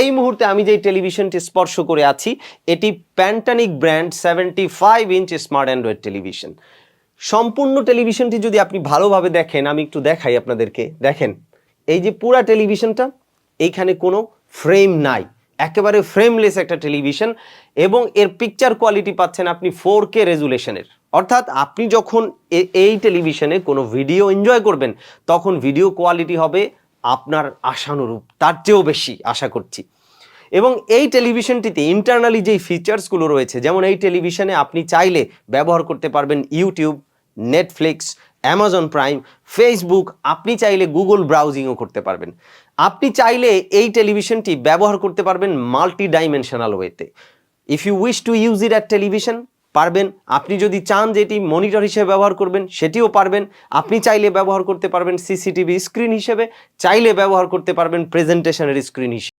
এই মুহূর্তে আমি যেই টেলিভিশনটি স্পর্শ করে আছি, এটি প্যান্টানিক brand seventy five inch smart android television. সম্পূর্ণ টেলিভিশনটি যদি আপনি ভালোভাবে দেখেন, আমি একটু দেখাই আপনাদেরকে। দেখেন, এই যে পুরা টেলিভিশনটা, এইখানে কোনো ফ্রেম নাই। একেবারে ফ্রেমলেস একটা টেলিভিশন এবং এর পিকচার কোয়ালিটি পাচ্ছেন আপনি ফোর কে রেজুলেশনের। অর্থাৎ আপনি যখন এই টেলিভিশনে কোনো ভিডিও এনজয় করবেন, তখন ভিডিও কোয়ালিটি হবে আপনার আশানুরূপ, তার চেয়েও বেশি আশা করছি। এবং এই টেলিভিশনটিতে ইন্টারনালি যেই ফিচার্সগুলো রয়েছে, যেমন এই টেলিভিশনে আপনি চাইলে ব্যবহার করতে পারবেন YouTube Netflix Amazon Prime Facebook আপনি চাইলে গুগল ব্রাউজিংও করতে পারবেন। আপনি চাইলে এই টেলিভিশনটি ব্যবহার করতে পারবেন মাল্টি ডাইমেনশনাল ওয়েতে if you wish to use it at television পারবেন। আপনি যদি চান যে এটি মনিটর হিসেবে ব্যবহার করবেন, সেটিও পারবেন। আপনি চাইলে ব্যবহার করতে পারবেন সিসিটিভি স্ক্রিন হিসেবে, চাইলে ব্যবহার করতে পারবেন প্রেজেন্টেশনের স্ক্রিন হিসেবে।